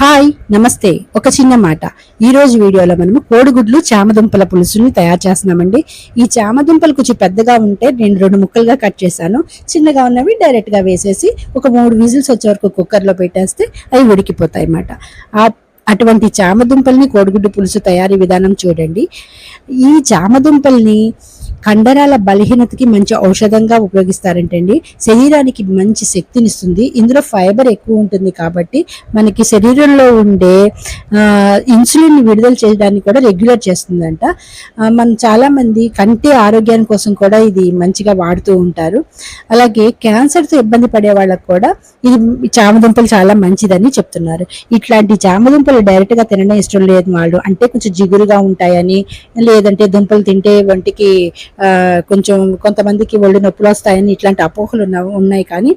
Hi నమస్తే. ఒక చిన్న మాట. ఈ రోజు వీడియోలో మనము కోడిగుడ్లు చామదుంపల పులుసుని తయారు చేస్తున్నామండి. ఈ చామదుంపలు కొంచెం పెద్దగా ఉంటే నేను రెండు ముక్కలుగా కట్ చేశాను. చిన్నగా ఉన్నవి డైరెక్ట్గా వేసేసి ఒక మూడు విజిల్స్ వచ్చే వరకు కుక్కర్లో పెట్టేస్తే అవి ఉడికిపోతాయి అన్నమాట. ఆ అటువంటి చామదుంపల్ని కోడిగుడ్డు పులుసు తయారీ విధానం చూడండి. ఈ చామదుంపల్ని కండరాల బలహీనతకి మంచి ఔషధంగా ఉపయోగిస్తారంటండి. శరీరానికి మంచి శక్తినిస్తుంది. ఇందులో ఫైబర్ ఎక్కువ ఉంటుంది కాబట్టి మనకి శరీరంలో ఉండే ఇన్సులిన్ విడుదల చేయడానికి కూడా రెగ్యులర్ చేస్తుందంట. మనం చాలామంది కంటి ఆరోగ్యాన్ని కోసం కూడా ఇది మంచిగా వాడుతూ ఉంటారు. అలాగే క్యాన్సర్తో ఇబ్బంది పడే వాళ్ళకు కూడా ఇది చామదుంపలు చాలా మంచిదని చెప్తున్నారు. ఇట్లాంటి చామదుంపలు డైరెక్ట్గా తినడం ఇష్టం లేదు వాళ్ళు. అంటే కొంచెం జిగురుగా ఉంటాయని లేదంటే దుంపలు తింటే వంటికి కొంచెం కొంతమందికి ఒళ్ళు నొప్పులు వస్తాయని ఇట్లాంటి అపోహలు ఉన్నాయి. కానీ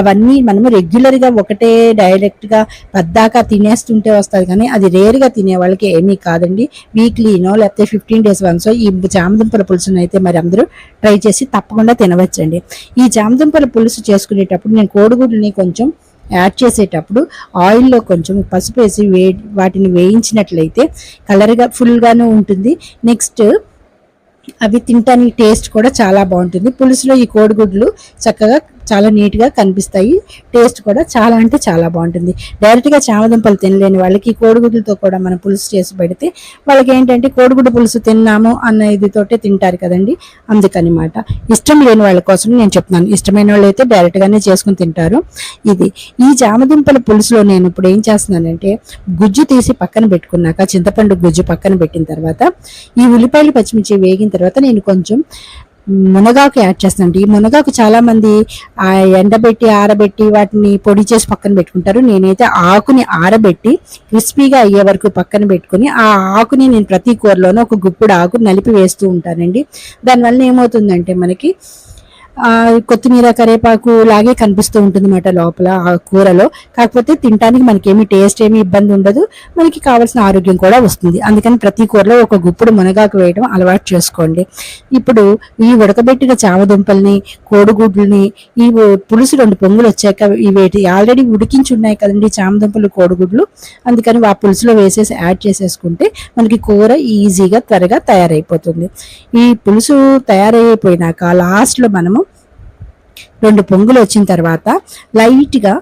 అవన్నీ మనము రెగ్యులర్గా ఒకటే డైరెక్ట్గా పద్దాకా తినేస్తుంటే వస్తుంది. కానీ అది రేర్గా తినే వాళ్ళకి ఏమీ కాదండి. వీక్లీనో లేకపోతే ఫిఫ్టీన్ డేస్ వన్స్ ఈ జామదుంపల పులుసును అయితే మరి అందరూ ట్రై చేసి తప్పకుండా తినవచ్చండి. ఈ జామదుంపల పులుసు చేసుకునేటప్పుడు నేను కోడిగుడ్లని కొంచెం యాడ్ చేసేటప్పుడు ఆయిల్లో కొంచెం పసుపు వేసి వే వాటిని వేయించినట్లయితే కలర్గా ఫుల్గాను ఉంటుంది. నెక్స్ట్ అవి తింటానికి టేస్ట్ కూడా చాలా బాగుంటుంది. పులుసులో ఈ కోడిగుడ్లు చక్కగా చాలా నీట్గా కనిపిస్తాయి. టేస్ట్ కూడా చాలా అంటే చాలా బాగుంటుంది. డైరెక్ట్గా చామదుంపలు తినలేని వాళ్ళకి కోడిగుడ్లతో కూడా మనం పులుసు చేసి పెడితే వాళ్ళకి ఏంటంటే కోడిగుడ్డు పులుసు తిన్నాము అన్న ఇదితోటే తింటారు కదండి. అందుకనమాట. ఇష్టం లేని వాళ్ళ కోసం నేను చెప్తున్నాను. ఇష్టమైన వాళ్ళు అయితే డైరెక్ట్గానే చేసుకుని తింటారు. ఇది ఈ జామదుంపల పులుసులో నేను ఇప్పుడు ఏం చేస్తున్నానంటే గుజ్జు తీసి పక్కన పెట్టుకున్నాక చింతపండు గుజ్జు పక్కన పెట్టిన తర్వాత ఈ ఉల్లిపాయలు పచ్చిమిర్చి వేగిన తర్వాత నేను కొంచెం మునగాకు యాడ్ చేస్తానండి. ఈ మునగాకు చాలామంది ఆ ఎండబెట్టి ఆరబెట్టి వాటిని పొడి చేసి పక్కన పెట్టుకుంటారు. నేనైతే ఆకుని ఆరబెట్టి క్రిస్పీగా అయ్యే వరకు పక్కన పెట్టుకుని ఆ ఆకుని నేను ప్రతి కూరలోనూ ఒక గుప్పుడు ఆకు నలిపి వేస్తూ ఉంటానండి. దానివల్ల ఏమవుతుందంటే మనకి కొత్తిమీర కరివేపాకు లాగే కనిపిస్తూ ఉంటుంది అన్నమాట లోపల ఆ కూరలో. కాకపోతే తినడానికి మనకేమి టేస్ట్ ఏమి ఇబ్బంది ఉండదు. మనకి కావాల్సిన ఆరోగ్యం కూడా వస్తుంది. అందుకని ప్రతి కూరలో ఒక గుప్పుడు మునగాకు వేయడం అలవాటు చేసుకోండి. ఇప్పుడు ఈ ఉడకబెట్టిన చామదుంపల్ని కోడిగుడ్లని ఈ పులుసు రెండు పొంగులు వచ్చాక ఇవి ఆల్రెడీ ఉడికించి ఉన్నాయి కదండి చామదుంపలు కోడిగుడ్లు. అందుకని ఆ పులుసులో వేసేసి యాడ్ చేసేసుకుంటే మనకి కూర ఈజీగా త్వరగా తయారైపోతుంది. ఈ పులుసు తయారైపోయినాక లాస్ట్లో మనము రెండు పొంగులు వచ్చిన తర్వాత లైట్గా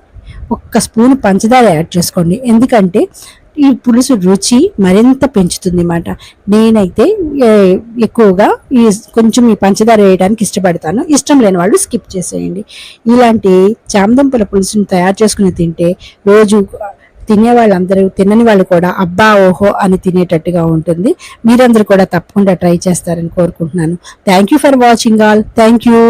ఒక్క స్పూన్ పంచదార యాడ్ చేసుకోండి. ఎందుకంటే ఈ పులుసు రుచి మరింత పెంచుతుంది అన్నమాట నేనైతే ఎక్కువగా ఈ కొంచెం ఈ పంచదార వేయడానికి ఇష్టపడతాను. ఇష్టం లేని వాళ్ళు స్కిప్ చేసేయండి. ఇలాంటి చామదుంపల పులుసుని తయారు చేసుకుని తింటే రోజు తినే వాళ్ళందరూ తినని వాళ్ళు కూడా అబ్బా ఓహో అని తినేటట్టుగా ఉంటుంది. మీరందరూ కూడా తప్పకుండా ట్రై చేస్తారని కోరుకుంటున్నాను. Thank you for watching all thank you